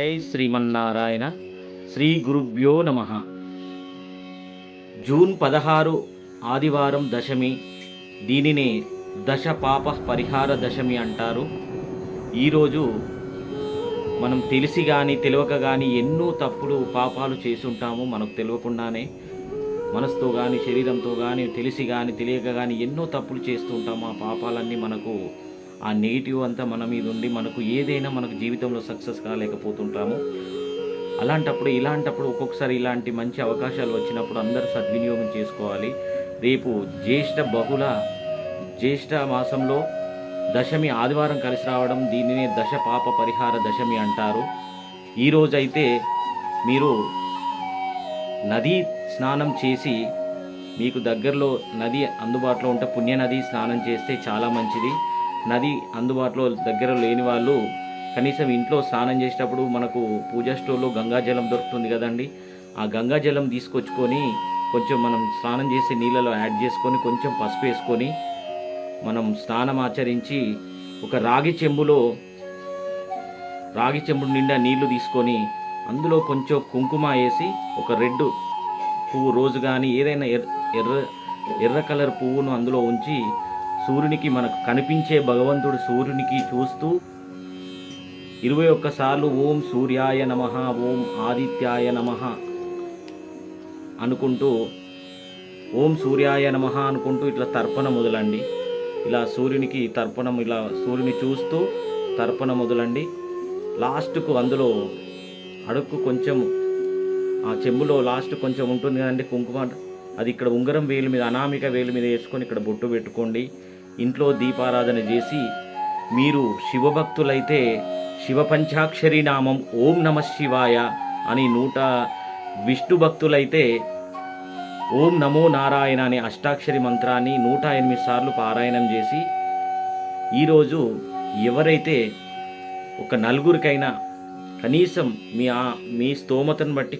శ్రీమన్నారాయణ శ్రీ గురుభ్యో నమ. జూన్ పదహారు ఆదివారం దశమి దీనిని దశ పాప పరిహార దశమి అంటారు. ఈరోజు మనం తెలిసి కానీ తెలియక కానీ ఎన్నో తప్పుడు పాపాలు చేసుంటాము మనకు తెలియకుండానే. మనసుతో కానీ శరీరంతో కానీ తెలిసి కానీ తెలియక కానీ ఎన్నో తప్పులు చేస్తూ ఉంటాము ఆ పాపాలన్నీ మనకు ఆ నెగిటివ్ అంతా మన మీద ఉండి మనకు ఏదైనా మనకు జీవితంలో సక్సెస్ కాలేకపోతుంటాము. అలాంటప్పుడు ఇలాంటప్పుడు ఒక్కొక్కసారి ఇలాంటి మంచి అవకాశాలు వచ్చినప్పుడు అందరూ సద్వినియోగం చేసుకోవాలి. రేపు జ్యేష్ఠ బహుళ జ్యేష్ఠ మాసంలో దశమి ఆదివారం కలిసి రావడం దీనినే దశ పాప పరిహార దశమి అంటారు. ఈరోజైతే మీరు నదీ స్నానం చేసి మీకు దగ్గరలో నది అందుబాటులో ఉంటే పుణ్య నది స్నానం చేస్తే చాలా మంచిది. నది అందుబాటులో దగ్గర లేని వాళ్ళు కనీసం ఇంట్లో స్నానం చేసేటప్పుడు మనకు పూజా స్టోర్లో గంగాజలం దొరుకుతుంది కదండి. ఆ గంగాజలం తీసుకొచ్చుకొని కొంచెం మనం స్నానం చేసే నీళ్ళలో యాడ్ చేసుకొని కొంచెం పసుపు వేసుకొని మనం స్నానం ఆచరించి ఒక రాగి చెంబులో రాగి చెంబు నిండా నీళ్ళు తీసుకొని అందులో కొంచెం కుంకుమ వేసి ఒక రెడ్ పువ్వు రోజు కానీ ఏదైనా ఎర్ర ఎర్ర ఎర్ర కలర్ పువ్వును అందులో ఉంచి సూర్యునికి మనకు కనిపించే భగవంతుడు సూర్యునికి చూస్తూ ఇరవై ఒక్కసార్లు ఓం సూర్యాయ నమ ఓం ఆదిత్యాయ నమ అనుకుంటూ ఓం సూర్యాయ నమ అనుకుంటూ ఇట్లా తర్పణ మొదలండి ఇలా సూర్యునికి తర్పణం ఇలా సూర్యుని చూస్తూ తర్పణ మొదలండి లాస్ట్కు అందులో అడుక్కు కొంచెం ఆ చెంబులో లాస్ట్ కొంచెం ఉంటుంది కదండి కుంకుమ. అది ఇక్కడ ఉంగరం వేలు మీద అనామిక వేలు మీద వేసుకొని ఇక్కడ బొట్టు పెట్టుకోండి. ఇంట్లో దీపారాధన చేసి మీరు శివభక్తులైతే శివ పంచాక్షరి నామం ఓం నమ శివాయ అని నూట విష్ణు భక్తులైతే ఓం నమో నారాయణ అనే అష్టాక్షరి మంత్రాన్ని నూట ఎనిమిది సార్లు పారాయణం చేసి ఈరోజు ఎవరైతే ఒక నలుగురికైనా కనీసం మీ మీ స్తోమతను బట్టి